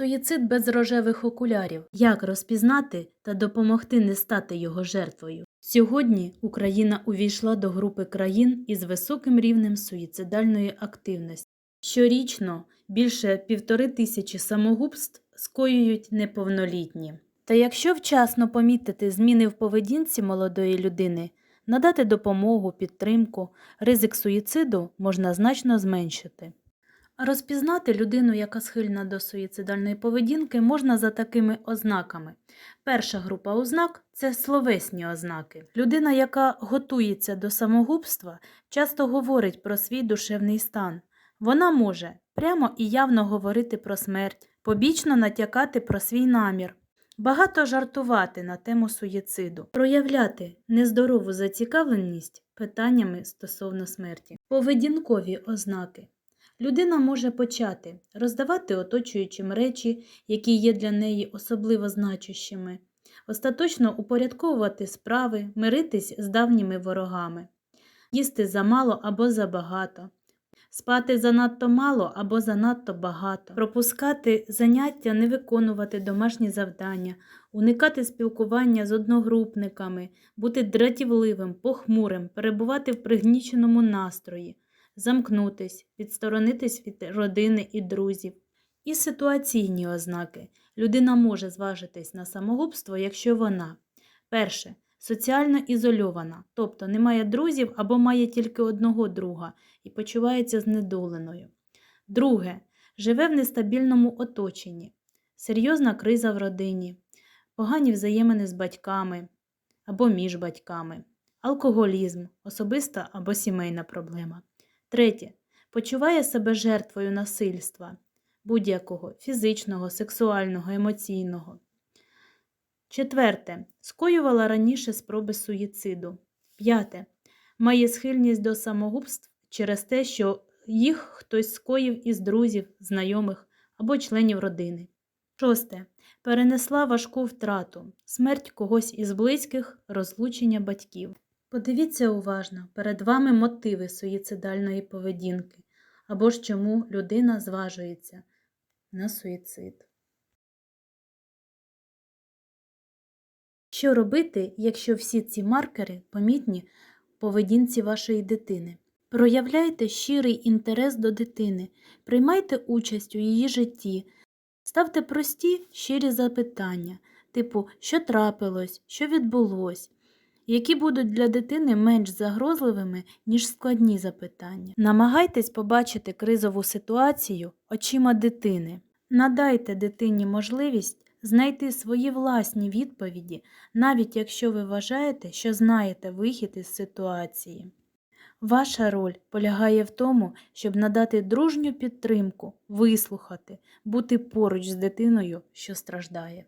Суїцид без рожевих окулярів. Як розпізнати та допомогти не стати його жертвою? Сьогодні Україна увійшла до групи країн із високим рівнем суїцидальної активності. Щорічно більше півтори тисячі самогубств скоюють неповнолітні. Та якщо вчасно помітити зміни в поведінці молодої людини, надати допомогу, підтримку, ризик суїциду можна значно зменшити. Розпізнати людину, яка схильна до суїцидальної поведінки, можна за такими ознаками. Перша група ознак це словесні ознаки. Людина, яка готується до самогубства, часто говорить про свій душевний стан. Вона може прямо і явно говорити про смерть, побічно натякати про свій намір, багато жартувати на тему суїциду, проявляти нездорову зацікавленість питаннями стосовно смерті. Поведінкові ознаки. Людина може почати роздавати оточуючим речі, які є для неї особливо значущими, остаточно упорядковувати справи, миритись з давніми ворогами, їсти замало або забагато, спати занадто мало або занадто багато, пропускати заняття, не виконувати домашні завдання, уникати спілкування з одногрупниками, бути дратівливим, похмурим, перебувати в пригніченому настрої замкнутись, відсторонитись від родини і друзів. І ситуаційні ознаки. Людина може зважитись на самогубство, якщо вона перше соціально ізольована, тобто не має друзів або має тільки одного друга і почувається знедоленою. Друге живе в нестабільному оточенні, серйозна криза в родині, погані взаємини з батьками або між батьками, алкоголізм, особиста або сімейна проблема. Третє. Почуває себе жертвою насильства будь-якого фізичного, сексуального, емоційного. Четверте. Скоювала раніше спроби суїциду. П'яте. Має схильність до самогубств через те, що їх хтось скоїв із друзів, знайомих або членів родини. Шосте. Перенесла важку втрату, смерть когось із близьких, розлучення батьків. Подивіться уважно, перед вами мотиви суїцидальної поведінки, або ж чому людина зважується на суїцид. Що робити, якщо всі ці маркери помітні в поведінці вашої дитини? Проявляйте щирий інтерес до дитини, приймайте участь у її житті, ставте прості, щирі запитання, типу, що трапилось, що відбулось які будуть для дитини менш загрозливими, ніж складні запитання. Намагайтесь побачити кризову ситуацію очима дитини. Надайте дитині можливість знайти свої власні відповіді, навіть якщо ви вважаєте, що знаєте вихід із ситуації. Ваша роль полягає в тому, щоб надати дружню підтримку, вислухати, бути поруч з дитиною, що страждає.